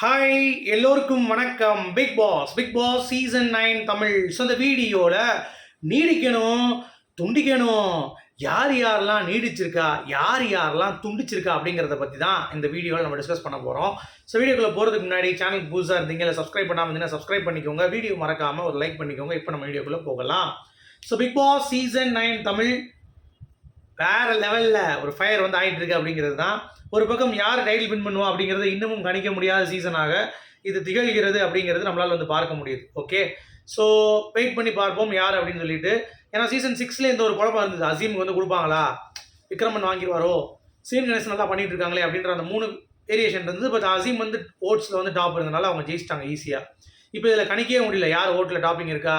Hi எல்லோருக்கும் வணக்கம். Bigg Boss Bigg Boss season nine Tamil so இந்த வீடியோவில் நீடிக்கணும் துண்டிக்கணும். யார் யாரெல்லாம் நீடிச்சிருக்கா யார் யாரெல்லாம் துண்டிச்சிருக்கா அப்படிங்கிறத பற்றி தான் இந்த வீடியோவில் நம்ம டிஸ்கஸ் பண்ண போகிறோம் ஸோ வீடியோக்குள்ளே போகிறதுக்கு முன்னாடி சேனல் புதுசாக இருந்தீங்க இல்லை சப்ஸ்கிரைப் பண்ணாமல் இருந்தீங்கன்னா சப்ஸ்கிரைப் பண்ணிக்கோங்க. வீடியோ மறக்காமல் ஒரு லைக் பண்ணிக்கோங்க. இப்போ நம்ம வீடியோக்குள்ளே போகலாம். So Bigg Boss season nine Tamil வேற லெவலில் ஒரு ஃபயர் வந்து ஆகிட்டு இருக்கு அப்படிங்கிறது தான் ஒரு பக்கம் யார் டைட்டில் வின் பண்ணுவா அப்படிங்கிறது இன்னமும் கணிக்க முடியாத சீசனாக இது திகழ்கிறது அப்படிங்கிறது நம்மளால் வந்து பார்க்க முடியுது. ஓகே ஸோ வெயிட் பண்ணி பார்ப்போம் யார் அப்படின்னு சொல்லிட்டு. ஏன்னா சீசன் சிக்ஸ்ல இந்த ஒரு குழப்பம் இருந்தது. அசீமுக்கு வந்து கொடுப்பாங்களா? விக்ரமன் வாங்கிடுவாரோ? சீன் கணேசன் நல்லா பண்ணிட்டு இருக்காங்களே அப்படின்ற அந்த மூணு வேரியேஷன் இருந்து பட் அசீம் வந்து ஓட்ஸில் வந்து டாப் இருந்தனால அவங்க ஜெயிச்சிட்டாங்க ஈஸியாக இப்போ இதில் கணிக்கவே முடியல. யார் ஓட்டில் டாப்பிங் இருக்கா?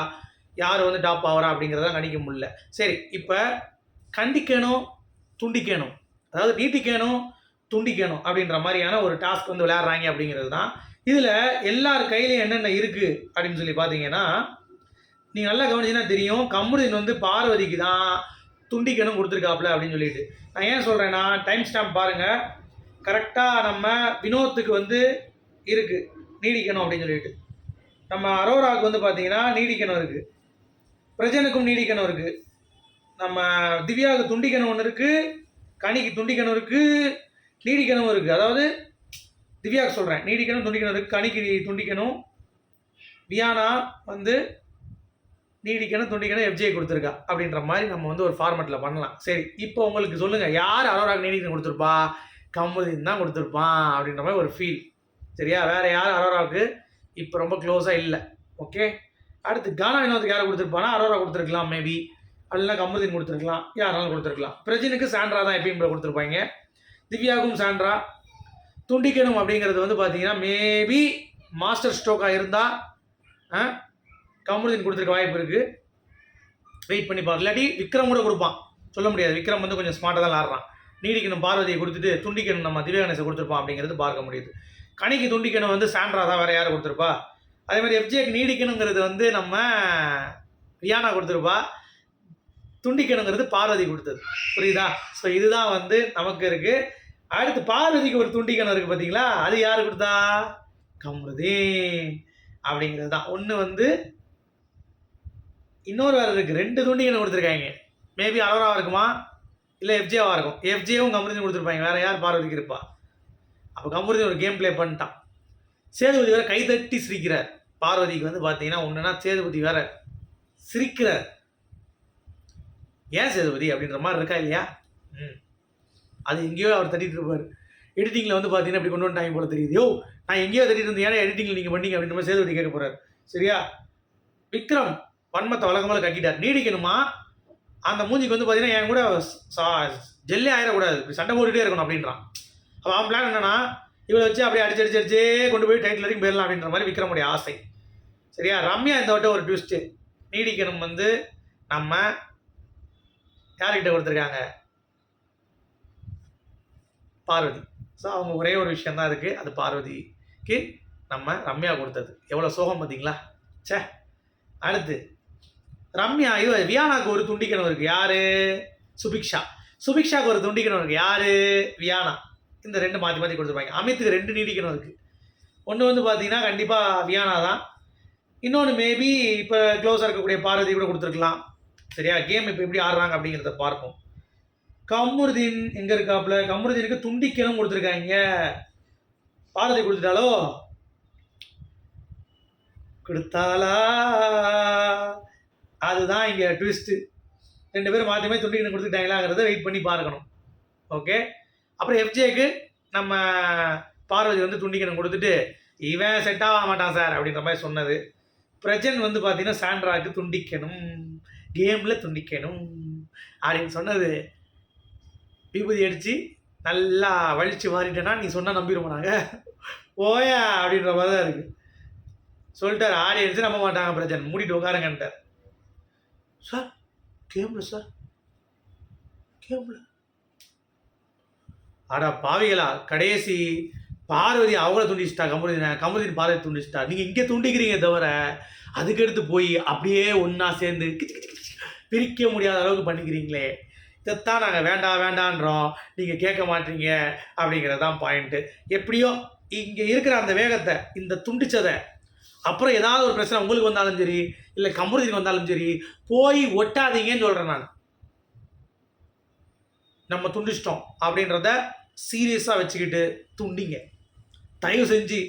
யார் வந்து டாப் ஆகிறா அப்படிங்கிறதெல்லாம் கணிக்க முடியல. சரி இப்போ கண்டிக்கணும் துண்டிக்கணும். அதாவது நீட்டிக்கணும் துண்டிக்கணும் அப்படின்ற மாதிரியான ஒரு டாஸ்க் வந்து விளையாடுறாங்க அப்படிங்கிறது தான். இதில் எல்லார் கையிலையும் என்னென்ன இருக்குது அப்படின்னு சொல்லி பார்த்தீங்கன்னா நீங்கள் நல்லா கவனிச்சீங்கன்னா தெரியும் கமருதீன் வந்து பார்வதிக்கு தான் துண்டிக்கணும் கொடுத்துருக்காப்புல அப்படின்னு சொல்லிட்டு. நான் ஏன் சொல்கிறேன்னா டைம் ஸ்டாம்ப் பாருங்கள் கரெக்டாக நம்ம வினோத்துக்கு வந்து இருக்குது நீடிக்கணும் அப்படின்னு சொல்லிட்டு. நம்ம அரோராவுக்கு வந்து பார்த்தீங்கன்னா நீடிக்கணும் இருக்குது பிரஜனுக்கும் நீடிக்கணும் இருக்குது நம்ம திவ்யாவுக்கு துண்டிக்கணும் ஒன்று இருக்குது கனிக்கு துண்டிக்கணும் இருக்குது நீடிக்கணும் இருக்குது அதாவது திவ்யாவுக்கு சொல்கிறேன் நீடிக்கணும் துண்டிக்கணும் இருக்குது கனிக்கு துண்டிக்கணும் வியானா வந்து நீடிக்கணும் துண்டிக்கணும் எஃப்ஜிஐ கொடுத்துருக்கா அப்படின்ற மாதிரி நம்ம வந்து ஒரு ஃபார்மெட்டில் பண்ணலாம். சரி இப்போ உங்களுக்கு சொல்லுங்கள் யார் அரோராக்கு நீடிக்கணும் கொடுத்துருப்பா? கமுதின் தான் கொடுத்துருப்பான் அப்படின்ற மாதிரி ஒரு ஃபீல் சரியா? வேறு யார் அரோராவுக்கு இப்போ ரொம்ப க்ளோஸாக இல்லை. ஓகே அடுத்து கானா வினோத்துக்கு யாரை கொடுத்துருப்பானா அரோரா கொடுத்துருக்கலாம் மேபி அப்படிலாம் கமுதின் கொடுத்துருக்கலாம் யாராலும் கொடுத்துருக்கலாம். பிரஜினுக்கு சாண்ட்ரா தான் எப்பயும் போல கொடுத்துருப்பாங்க. திவ்யாவுக்கும் சாண்ட்ரா. துண்டிக்கணும் அப்படிங்கிறது வந்து பார்த்தீங்கன்னா மேபி மாஸ்டர் ஸ்ட்ரோக்காக இருந்தால் கமருதீன் கொடுத்துருக்க வாய்ப்பு இருக்குது வெயிட் பண்ணி பாரு. இல்லாட்டி விக்ரம் கூட கொடுப்பான். சொல்ல முடியாது. விக்ரம் வந்து கொஞ்சம் ஸ்மார்ட்டாக தான் ஆடுறான் நீடிக்கணும் பார்வதியை கொடுத்துட்டு துண்டிக்கணும் நம்ம திவ்யா கணேசை கொடுத்துருப்பான் அப்படிங்கிறது பார்க்க முடியுது. கணிக்கு துண்டிக்கணும் வந்து சாண்ட்ரா தான் வேறு யார் கொடுத்துருப்பா? அதே மாதிரி எஃப்ஜேக்கு நீடிக்கணுங்கிறது வந்து நம்ம ரியானா கொடுத்துருப்பா. துண்டிக்கணுங்கிறது பார்வதி கொடுத்தது. புரியுதா? ஸோ இதுதான் வந்து நமக்கு இருக்கு. அடுத்து பார்வதிக்கு ஒரு துண்டிக்கணும் இருக்கு பார்த்தீங்களா அது யார் கொடுத்தா? கம்ருதே அப்படிங்கிறது தான். ஒன்று வந்து இன்னொரு வேறு இருக்கு. ரெண்டு துண்டிக்கணும் கொடுத்துருக்காங்க. மேபி அலோராவா இருக்குமா? இல்லை எஃப்ஜேவா இருக்கும். எஃப்ஜேவும் கம்ருதியும் கொடுத்துருப்பாங்க. வேற யார் பார்வதிக்கு இருப்பா? அப்போ கம்ருதி ஒரு கேம் ப்ளே பண்ணிட்டான். சேதுபதி வேற கைதட்டி சிரிக்கிறார். பார்வதிக்கு வந்து பார்த்தீங்கன்னா ஒன்றுனா சேதுபதி வேற சிரிக்கிறார். ஏன் சேதுபதி அப்படின்ற மாதிரி இருக்கா இல்லையா? ம். அது எங்கேயோ அவர் தட்டிட்டு இருப்பார். எடிட்டிங்கில் வந்து பார்த்தீங்கன்னா இப்படி கொண்டு வந்துட்டாங்க போல தெரியுது. யோ நான் எங்கேயோ தட்டிட்டு இருந்தேன். ஏன்னா எடிட்டிங்கில் நீங்கள் பண்ணீங்க அப்படின்ற மாதிரி சேதுபதி கேட்க போகிறார் சரியா? விக்ரம் வன்மத்தை வழக்கமாக கட்டிட்டார். நீடிக்கணுமா? அந்த மூஞ்சிக்கு வந்து பார்த்தீங்கன்னா என் கூட சா- ஜெல்லே ஆயிடக்கூடாது இப்படி சண்டை போட்டுகிட்டே இருக்கணும் அப்படின்றான். அப்போ அவன் பிளான் என்னன்னா இவளை வச்சு அப்படியே அடிச்சு அடிச்சு அடிச்சே கொண்டு போய் டைட்டில் வரைக்கும் போயிடலாம் அப்படின்ற மாதிரி விக்ரமுடைய ஆசை. சரியா? ரம்யா இந்த வட்டம் ஒரு ட்விஸ்ட்டு நீடிக்கணும் வந்து நம்ம யார்கிட்ட கொடுத்துருக்காங்க? பார்வதி. ஸோ அவங்க ஒரே ஒரு விஷயந்தான் இருக்குது அது பார்வதிக்கு நம்ம ரம்யா கொடுத்தது. எவ்வளோ சோகம் பார்த்தீங்களா? ச்சே. அடுத்து ரம்யா இது வியானாக்கு ஒரு துண்டிக்கணும் இருக்குது யார்? சுபிக்ஷா. சுபிக்ஷாவுக்கு ஒரு துண்டிக்கணும் இருக்குது யார்? வியானா. இந்த ரெண்டு மாற்றி மாற்றி கொடுத்துருப்பாங்க. அமித்துக்கு ரெண்டு நீடிக்கணும் இருக்குது ஒன்று வந்து பார்த்தீங்கன்னா கண்டிப்பாக வியானா தான் இன்னொன்று மேபி இப்போ க்ளோஸாக இருக்கக்கூடிய பார்வதி கூட கொடுத்துருக்கலாம். சரியா? கேம் இப்போ எப்படி ஆடுறாங்க அப்படிங்கிறத பார்ப்போம். கமருதீன் எங்கே இருக்காப்புல? கமருதீனுக்கு துண்டிக்கணும் கொடுத்துருக்காங்க. பார்வதி கொடுத்துட்டாலோ? கொடுத்தாளா அதுதான் இங்கே ட்விஸ்ட்டு ரெண்டு பேரும் மாற்றி மாற்றி துண்டிக்கணும் கொடுத்துட்டாங்களாங்கிறத வெயிட் பண்ணி பார்க்கணும். ஓகே அப்புறம் எஃப்ஜேக்கு நம்ம பார்வதி வந்து துண்டிக்கணும் கொடுத்துட்டு இவன் செட் ஆக மாட்டான் சார் அப்படின்ற மாதிரி சொன்னது. பிரஜன் வந்து பார்த்தீங்கன்னா சாண்ட்ராக்கு துண்டிக்கணும். கேமில் துண்டிக்கணும். அப்படின்னு சொன்னது. விபூதி அடித்து நல்லா வலிச்சு மாறிட்டேன்னா நீ சொன்னால் நம்பிடுவோம் நாங்கள் ஓயா அப்படின்ற மாதிரி தான் இருக்குது சொல்லிட்டார் ஆடியன்ஸே நம்ப மாட்டாங்க பிரஜன் மூடிட்டு உட்காருங்கன்ட்டார் சார் கேமில் சார். கேமில். அடா பாவிகளா கடைசி பார்வதி அவங்கள துண்டிச்சிட்டா கமருதீன் கமருதின் பார்வதி துண்டிச்சிட்டா. நீங்கள் இங்கே துண்டிக்கிறீங்க தவிர அதுக்கடுத்து போய் அப்படியே ஒன்றா சேர்ந்து கிச்சு கிச்சு பிரிக்க முடியாத அளவுக்கு பண்ணிக்கிறீங்களே. இதைத்தான் நாங்கள் வேண்டாம் வேண்டான்றோம். நீங்கள் கேட்க மாட்டீங்க அப்படிங்கிறது தான் பாயிண்ட்டு எப்படியோ இங்கே இருக்கிற அந்த வேகத்தை இந்த துண்டிச்சதை அப்புறம் ஏதாவது ஒரு பிரச்சனை உங்களுக்கு வந்தாலும் சரி இல்லை கம்பெனிக்கு வந்தாலும் சரி போய் ஒட்டாதீங்கன்னு சொல்கிறேன் நான். நம்ம துண்டிச்சிட்டோம் அப்படின்றத சீரியஸாக வச்சுக்கிட்டு துண்டிங்க. தயவு செஞ்சு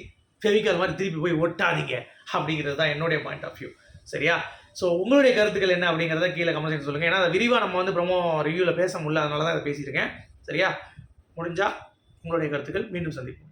ஃபெவிக்கால் மாதிரி திருப்பி போய் ஒட்டாதீங்க அப்படிங்கிறது தான் என்னுடைய பாயிண்ட் ஆஃப் வியூ சரியா? ஸோ உங்களுடைய கருத்துக்கள் என்ன அப்படிங்கிறத கீழே கமெண்ட் செக்ஷன் சொல்லுங்கள் ஏன்னா அதை விரிவாக நம்ம வந்து ப்ரொமோ ரிவ்யூவில் பேச முடியல அதனால தான் அதை பேசியிருக்கேன் சரியா? முடிஞ்சால் உங்களுடைய கருத்துக்கள் மீண்டும் சந்திப்போம்.